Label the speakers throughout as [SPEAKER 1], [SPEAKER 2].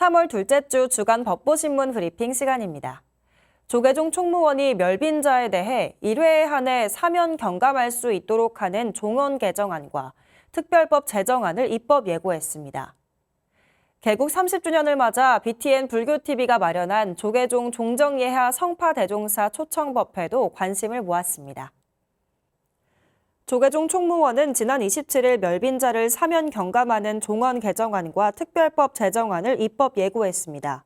[SPEAKER 1] 3월 둘째 주 주간 법보신문 브리핑 시간입니다. 조계종 총무원이 멸빈자에 대해 1회에 한해 사면 경감할 수 있도록 하는 종원 개정안과 특별법 제정안을 입법 예고했습니다. 개국 30주년을 맞아 BTN 불교TV가 마련한 조계종 종정예하 성파대종사 초청법회도 관심을 모았습니다. 조계종 총무원은 지난 27일 멸빈자를 사면 경감하는 종원 개정안과 특별법 제정안을 입법 예고했습니다.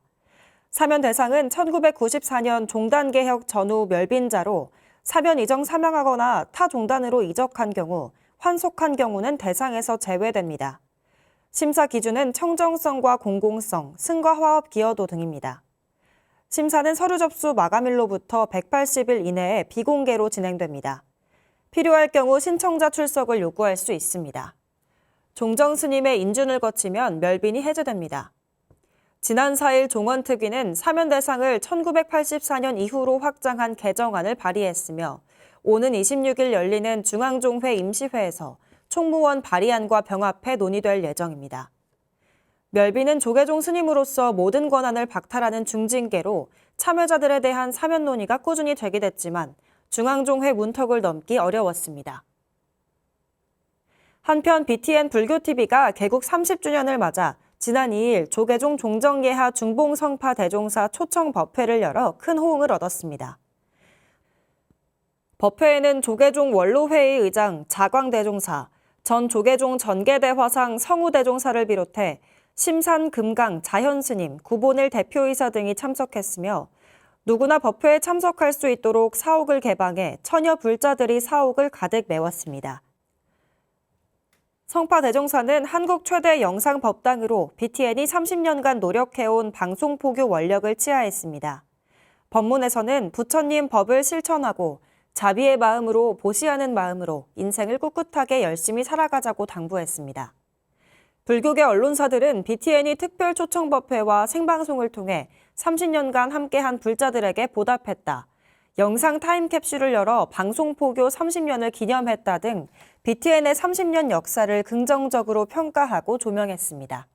[SPEAKER 1] 사면 대상은 1994년 종단개혁 전후 멸빈자로 사면 이정 사망하거나 타 종단으로 이적한 경우, 환속한 경우는 대상에서 제외됩니다. 심사 기준은 청정성과 공공성, 승과 화업 기여도 등입니다. 심사는 서류 접수 마감일로부터 180일 이내에 비공개로 진행됩니다. 필요할 경우 신청자 출석을 요구할 수 있습니다. 종정 스님의 인준을 거치면 멸빈이 해제됩니다. 지난 4일 종원특위는 사면 대상을 1984년 이후로 확장한 개정안을 발의했으며 오는 26일 열리는 중앙종회 임시회에서 총무원 발의안과 병합해 논의될 예정입니다. 멸빈은 조계종 스님으로서 모든 권한을 박탈하는 중징계로 참여자들에 대한 사면 논의가 꾸준히 제기됐지만 중앙종회 문턱을 넘기 어려웠습니다. 한편 BTN 불교TV가 개국 30주년을 맞아 지난 2일 조계종 종정예하 중봉성파 대종사 초청 법회를 열어 큰 호응을 얻었습니다. 법회에는 조계종 원로회의 의장 자광대종사, 전 조계종 전계대 화상 성우대종사를 비롯해 심산 금강 자현스님, 구본일 대표이사 등이 참석했으며 누구나 법회에 참석할 수 있도록 사옥을 개방해 처녀 불자들이 사옥을 가득 메웠습니다. 성파 대종사는 한국 최대 영상 법당으로 BTN이 30년간 노력해온 방송 포교 원력을 치하했습니다. 법문에서는 부처님 법을 실천하고 자비의 마음으로 보시하는 마음으로 인생을 꿋꿋하게 열심히 살아가자고 당부했습니다. 불교계 언론사들은 BTN이 특별 초청 법회와 생방송을 통해 30년간 함께한 불자들에게 보답했다. 영상 타임캡슐을 열어 방송 포교 30년을 기념했다 등 BTN의 30년 역사를 긍정적으로 평가하고 조명했습니다.